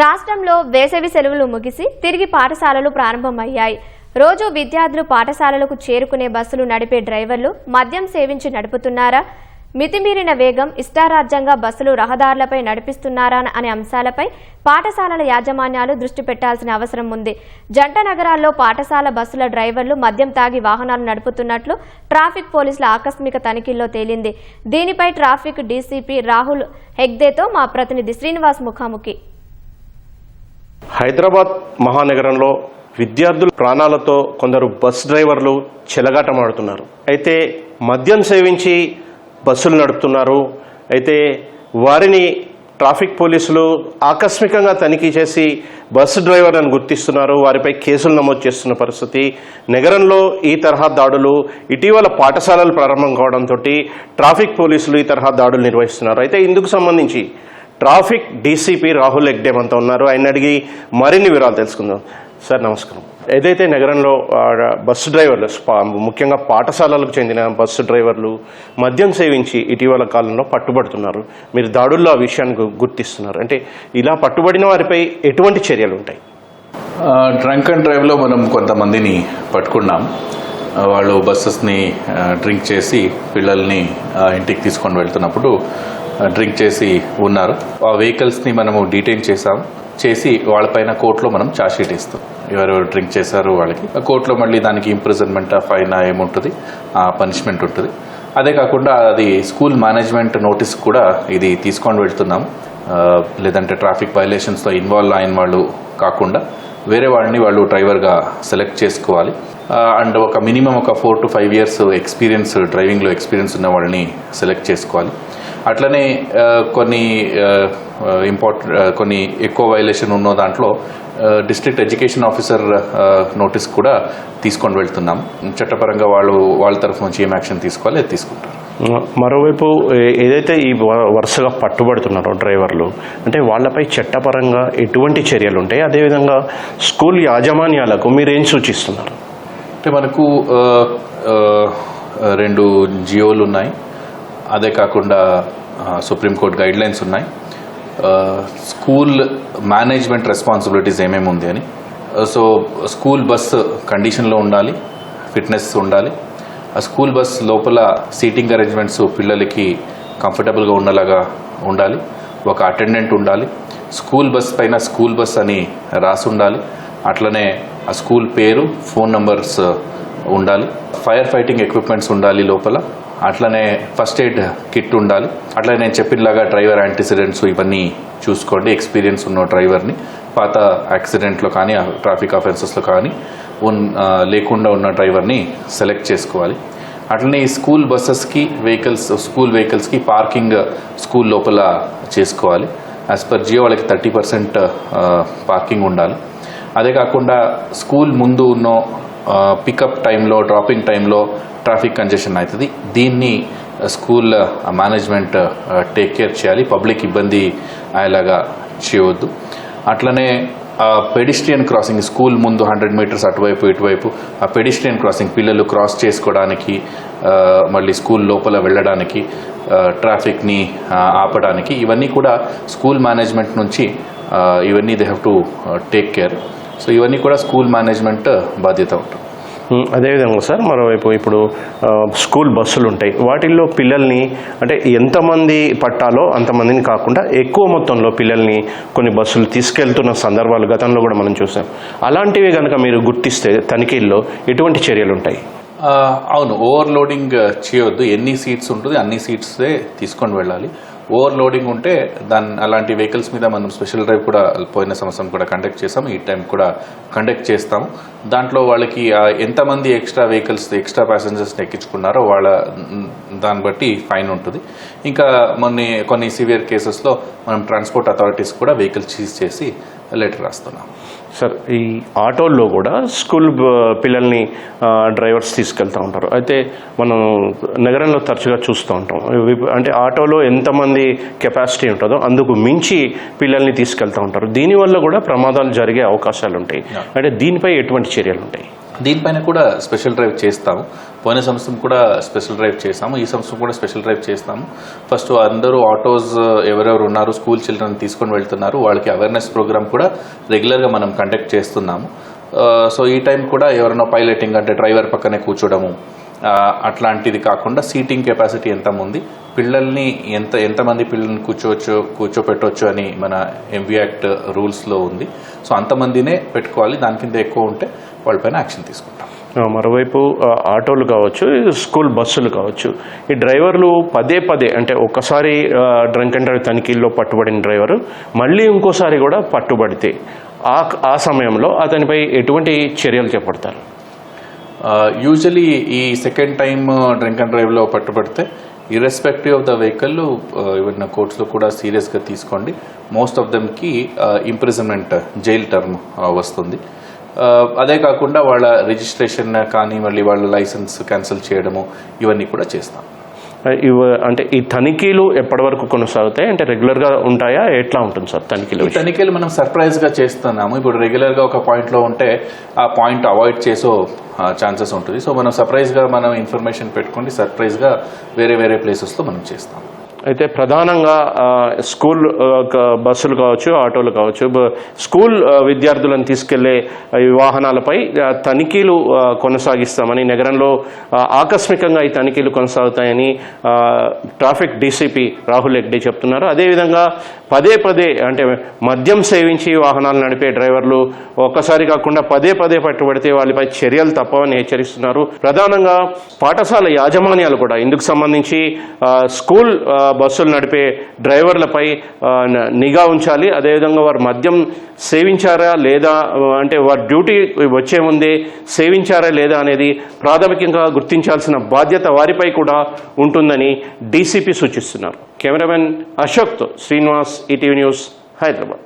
రాష్ట్రంలో వేసవి సెలవులు ముగిసి తిరిగి పాఠశాలలు ప్రారంభమయ్యాయి. రోజు విద్యార్థులు పాఠశాలలకు చేరుకునే బస్సులు నడిపే డ్రైవర్లు మద్యం సేవించి నడుపుతున్నారా? మితిమీరిన వేగం ఇష్టారాజ్యంగా బస్సులు రహదారులపై నడిపిస్తున్నారా అనే అంశాలపై పాఠశాలల యాజమాన్యాలు దృష్టి పెట్టాల్సిన అవసరం ఉంది. జంట నగరాల్లో పాఠశాల బస్సుల డ్రైవర్లు మద్యం తాగి వాహనాలు నడుపుతున్నట్లు ట్రాఫిక్ పోలీసుల ఆకస్మిక తనిఖీల్లో తేలింది. దీనిపై ట్రాఫిక్ డీసీపీ రాహుల్ హెగ్దేతో మా ప్రతినిధి శ్రీనివాస్ ముఖాముఖి. హైదరాబాద్ మహానగరంలో విద్యార్థుల ప్రాణాలతో కొందరు బస్ డ్రైవర్లు చెలగాటమాడుతున్నారు. అయితే మద్యం సేవించి బస్సులు నడుపుతున్నారు. అయితే వారిని ట్రాఫిక్ పోలీసులు ఆకస్మికంగా తనిఖీ చేసి బస్సు డ్రైవర్లను గుర్తిస్తున్నారు. వారిపై కేసులు నమోదు చేస్తున్న పరిస్థితి నగరంలో ఈ తరహా దాడులు ఇటీవల పాఠశాలలు ప్రారంభం కావడంతో ట్రాఫిక్ పోలీసులు ఈ తరహా దాడులు నిర్వహిస్తున్నారు. అయితే ఇందుకు సంబంధించి ట్రాఫిక్ డీసీపీ రాహుల్ ఎగ్డేమ్ అంతా ఉన్నారు? ఆయన అడిగి మరిన్ని వివరాలు తెలుసుకుందాం. సార్ నమస్కారం. ఏదైతే నగరంలో బస్సు డ్రైవర్లు ముఖ్యంగా పాఠశాలలకు చెందిన బస్సు డ్రైవర్లు మద్యం సేవించి ఇటీవల కాలంలో పట్టుబడుతున్నారు మీరు దాడుల్లో ఆ విషయాన్ని గుర్తిస్తున్నారు. అంటే ఇలా పట్టుబడిన వారిపై ఎటువంటి చర్యలు ఉంటాయి? డ్రంక్ అండ్ డ్రైవ్లో మనం కొంతమందిని పట్టుకున్నాం. వాళ్ళు బస్సెస్ని డ్రింక్ చేసి పిల్లల్ని ఇంటికి తీసుకొని వెళ్తున్నప్పుడు డ్రింక్ చేసి ఉన్నారు. ఆ వెహికల్స్ని మనము డీటైన్ చేసాం చేసి వాళ్ళపైన కోర్టులో మనం షీట్ ఇస్తాం. ఎవరు డ్రింక్ చేశారు వాళ్ళకి. ఆ కోర్టులో మళ్ళీ దానికి ఇంప్రిజన్మెంట్ ఫైన్ ఏముంటుంది? ఆ పనిష్మెంట్ ఉంటుంది. అదే కాకుండా అది స్కూల్ మేనేజ్మెంట్ నోటీస్ కూడా ఇది తీసుకొని వెళ్తున్నాం. లేదంటే ట్రాఫిక్ వైలేషన్స్లో ఇన్వాల్వ్ అయిన వాళ్ళు కాకుండా వేరే వాళ్ళని వాళ్ళు డ్రైవర్గా సెలెక్ట్ చేసుకోవాలి. అండ్ ఒక మినిమం ఒక four to five years experience డ్రైవింగ్లో experience ఉన్న వాళ్ళని సెలెక్ట్ చేసుకోవాలి. అట్లనే కొన్ని ఇంపార్టెంట్ కొన్ని ఎక్కువ వైలేషన్ ఉన్న దాంట్లో డిస్ట్రిక్ట్ ఎడ్యుకేషన్ ఆఫీసర్ నోటీస్ కూడా తీసుకొని వెళ్తున్నాం. చట్టపరంగా వాళ్ళు వాళ్ళ తరఫు నుంచి ఏం యాక్షన్ తీసుకోవాలి అది తీసుకుంటారు. మరోవైపు ఏదైతే ఈ వరుసగా పట్టుబడుతున్నారో డ్రైవర్లు అంటే వాళ్ళపై చట్టపరంగా ఎటువంటి చర్యలు ఉంటాయి? అదేవిధంగా స్కూల్ యాజమాన్యాలకు మీరు సూచిస్తున్నారు? అంటే మనకు రెండు జియోలు ఉన్నాయి. అదే కాకుండా సుప్రీంకోర్టు గైడ్ లైన్స్ ఉన్నాయి. స్కూల్ మేనేజ్మెంట్ రెస్పాన్సిబిలిటీస్ ఏమేమి ఉంది అని. సో స్కూల్ బస్ కండిషన్లో ఉండాలి ఫిట్నెస్ ఉండాలి. ఆ స్కూల్ బస్ లోపల సీటింగ్ అరేంజ్మెంట్స్ పిల్లలకి కంఫర్టబుల్గా ఉండేలాగా ఉండాలి. ఒక అటెండెంట్ ఉండాలి. స్కూల్ బస్ పైన స్కూల్ బస్ అని రాసి ఉండాలి. అట్లనే ఆ స్కూల్ పేరు ఫోన్ నంబర్స్ ఉండాలి. ఫైర్ ఫైటింగ్ ఎక్విప్మెంట్స్ ఉండాలి లోపల. అట్లనే ఫస్ట్ ఎయిడ్ కిట్ ఉండాలి. అట్లనే నేను చెప్పినలాగా డ్రైవర్ యాంటిసిడెంట్స్ ఇవన్నీ చూసుకోండి. ఎక్స్పీరియన్స్ ఉన్న డ్రైవర్ని. పాత యాక్సిడెంట్లో కానీ ట్రాఫిక్ అఫెన్సెస్లో కానీ ఉన్ లేకుండా ఉన్న డ్రైవర్ని సెలెక్ట్ చేసుకోవాలి. అట్లనే ఈ స్కూల్ బస్సెస్కి వెహికల్స్ స్కూల్ వెహికల్స్కి పార్కింగ్ స్కూల్ లోపల చేసుకోవాలి. యాజ్ పర్ జియో వాళ్ళకి థర్టీ పర్సెంట్ పార్కింగ్ ఉండాలి. అదే కాకుండా స్కూల్ ముందు ఉన్న పికప్ టైంలో డ్రాపింగ్ టైంలో ట్రాఫిక్ కంజెషన్ అవుతుంది. దీన్ని స్కూల్ మేనేజ్మెంట్ టేక్ కేర్ చేయాలి. పబ్లిక్ ఇబ్బంది అయ్యేలాగా చేయవద్దు. అట్లనే పెడిస్ట్రియన్ క్రాసింగ్ స్కూల్ ముందు హండ్రెడ్ మీటర్స్ అటువైపు ఇటువైపు ఆ పెడిస్ట్రియన్ క్రాసింగ్ పిల్లలు క్రాస్ చేసుకోవడానికి మళ్ళీ స్కూల్ లోపల వెళ్ళడానికి ట్రాఫిక్ని ఆపడానికి ఇవన్నీ కూడా స్కూల్ మేనేజ్మెంట్ నుంచి ఇవన్నీ they have to take care. So ఇవన్నీ కూడా స్కూల్ మేనేజ్మెంట్ బాధ్యత ఉంటుంది. అదేవిధంగా సార్ మరోవైపు ఇప్పుడు స్కూల్ బస్సులు ఉంటాయి. వాటిల్లో పిల్లల్ని అంటే ఎంతమంది పట్టాలో అంతమందిని కాకుండా ఎక్కువ మొత్తంలో పిల్లల్ని కొన్ని బస్సులు తీసుకెళ్తున్న సందర్భాలు గతంలో కూడా మనం చూసాం. అలాంటివి కనుక మీరు గుర్తిస్తే తనిఖీల్లో ఎటువంటి చర్యలు ఉంటాయి? అవును ఓవర్లోడింగ్ చేయొద్దు. ఎన్ని సీట్స్ ఉంటుంది అన్ని సీట్సే తీసుకొని వెళ్ళాలి. ఓవర్లోడింగ్ ఉంటే దాని అలాంటి వెహికల్స్ మీద మనం స్పెషల్ డ్రైవ్ కూడా పోయిన సంవత్సరం కూడా కండక్ట్ చేస్తాం ఈ టైం కూడా కండక్ట్ చేస్తాం దాంట్లో వాళ్ళకి ఎంతమంది ఎక్స్ట్రా వెహికల్స్ ఎక్స్ట్రా ప్యాసింజర్స్ని ఎక్కించుకున్నారో వాళ్ళ దాన్ని బట్టి ఫైన్ ఉంటుంది. ఇంకా మొన్న కొన్ని సివియర్ కేసెస్లో మనం ట్రాన్స్పోర్ట్ అథారిటీస్ కూడా వెహికల్స్ సీజ్ చేసి లెటర్ రాస్తున్నాం. సార్ ఈ ఆటోల్లో కూడా స్కూల్ పిల్లల్ని డ్రైవర్స్ తీసుకెళ్తూ ఉంటారు. అయితే మనం నగరంలో తరచుగా చూస్తూ ఉంటాం. అంటే ఆటోలో ఎంతమంది కెపాసిటీ ఉంటుందో అందుకు మించి పిల్లల్ని తీసుకెళ్తూ ఉంటారు. దీనివల్ల కూడా ప్రమాదాలు జరిగే అవకాశాలు ఉంటాయి అంటే దీనిపై ఎటువంటి చర్యలు ఉంటాయి దీనిపైన కూడా స్పెషల్ డ్రైవ్ చేస్తాము. పోయిన సంవత్సరం కూడా స్పెషల్ డ్రైవ్ చేస్తాము ఈ సంవత్సరం కూడా స్పెషల్ డ్రైవ్ చేస్తాము. ఫస్ట్ అందరూ ఆటోస్ ఎవరెవరు ఉన్నారు స్కూల్ చిల్డ్రన్ తీసుకొని వెళ్తున్నారు. వాళ్ళకి అవేర్నెస్ ప్రోగ్రామ్ కూడా రెగ్యులర్గా మనం కండక్ట్ చేస్తున్నాము. సో ఈ టైం కూడా ఎవరైనా పైలటింగ్ అంటే డ్రైవర్ పక్కనే కూర్చోడము అట్లాంటిది కాకుండా సీటింగ్ కెపాసిటీ ఎంత ఉంది పిల్లల్ని ఎంత ఎంతమంది పిల్లల్ని కూర్చోవచ్చు కూర్చోపెట్టవచ్చు అని మన ఎంవి యాక్ట్ రూల్స్లో ఉంది. సో అంతమందినే పెట్టుకోవాలి. దాని కింద ఎక్కువ ఉంటే వాళ్ళపైన యాక్షన్ తీసుకుంటాం. మరోవైపు ఆటోలు కావచ్చు స్కూల్ బస్సులు కావచ్చు. ఈ డ్రైవర్లు పదే పదే అంటే ఒక్కసారి డ్రంక్ అండ్ డ్రైవ్ తనిఖీల్లో పట్టుబడిన డ్రైవరు మళ్ళీ ఇంకోసారి కూడా పట్టుబడితే ఆ ఆ సమయంలో అతనిపై ఎటువంటి చర్యలు చేపడతారు? యూజువలీ ఈ సెకండ్ టైం డ్రింక్ అండ్ డ్రైవ్లో పట్టుబడితే ఇర్రెస్పెక్టివ్ ఆఫ్ ద వెహికల్ ఇవన్న కోర్ట్స్లో కూడా సీరియస్గా తీసుకోండి. మోస్ట్ ఆఫ్ దెమ్కి ఇంప్రిజన్మెంట్ జైల్ టర్మ్ వస్తుంది. Uh, అదే కాకుండా వాళ్ళ రిజిస్ట్రేషన్ కానీ మళ్ళీ వాళ్ళ లైసెన్స్ క్యాన్సిల్ చేయడము ఇవన్నీ కూడా చేస్తాం. ఇవ అంటే ఈ తనిఖీలు ఎప్పటి వరకు కొనసాగుతాయి? అంటే రెగ్యులర్గా ఉంటాయా? ఎట్లా ఉంటుంది సార్ తనిఖీలు తనిఖీలు మనం సర్ప్రైజ్గా చేస్తున్నాము. ఇప్పుడు రెగ్యులర్గా ఒక పాయింట్లో ఉంటే ఆ పాయింట్ అవాయిడ్ చేసో ఛాన్సెస్ ఉంటుంది. సో మనం సర్ప్రైజ్గా మనం ఇన్ఫర్మేషన్ పెట్టుకొని సర్ప్రైజ్గా వేరే వేరే ప్లేసెస్లో మనం చేస్తాం. అయితే ప్రధానంగా స్కూల్ బస్సులు కావచ్చు ఆటోలు కావచ్చు బ- స్కూల్ విద్యార్థులను తీసుకెళ్ళే వాహనాలపై తనిఖీలు కొనసాగిస్తామని నగరంలో ఆకస్మికంగా ఈ తనిఖీలు కొనసాగుతాయని ట్రాఫిక్ డీసీపీ రాహుల్ రెడ్డి చెప్తున్నారు. అదేవిధంగా పదే పదే అంటే మద్యం సేవించి వాహనాలు నడిపే డ్రైవర్లు ఒక్కసారి కాకుండా పదే పదే పట్టుబడితే వాళ్ళపై చర్యలు తప్పవని హెచ్చరిస్తున్నారు. ప్రధానంగా పాఠశాల యాజమాన్యాలు కూడా ఇందుకు సంబంధించి స్కూల్ బస్సులు నడిపే డ్రైవర్లపై నిఘా ఉంచాలి. అదేవిధంగా వారు మద్యం సేవించారా లేదా అంటే వారి డ్యూటీ వచ్చే ముందే సేవించారా లేదా అనేది ప్రాథమికంగా గుర్తించాల్సిన బాధ్యత వారిపై కూడా ఉంటుందని డీసీపీ సూచిస్తున్నారు. కెమెరామెన్ అశోక్తో శ్రీనివాస్ ఈటీవీ న్యూస్ హైదరాబాద్.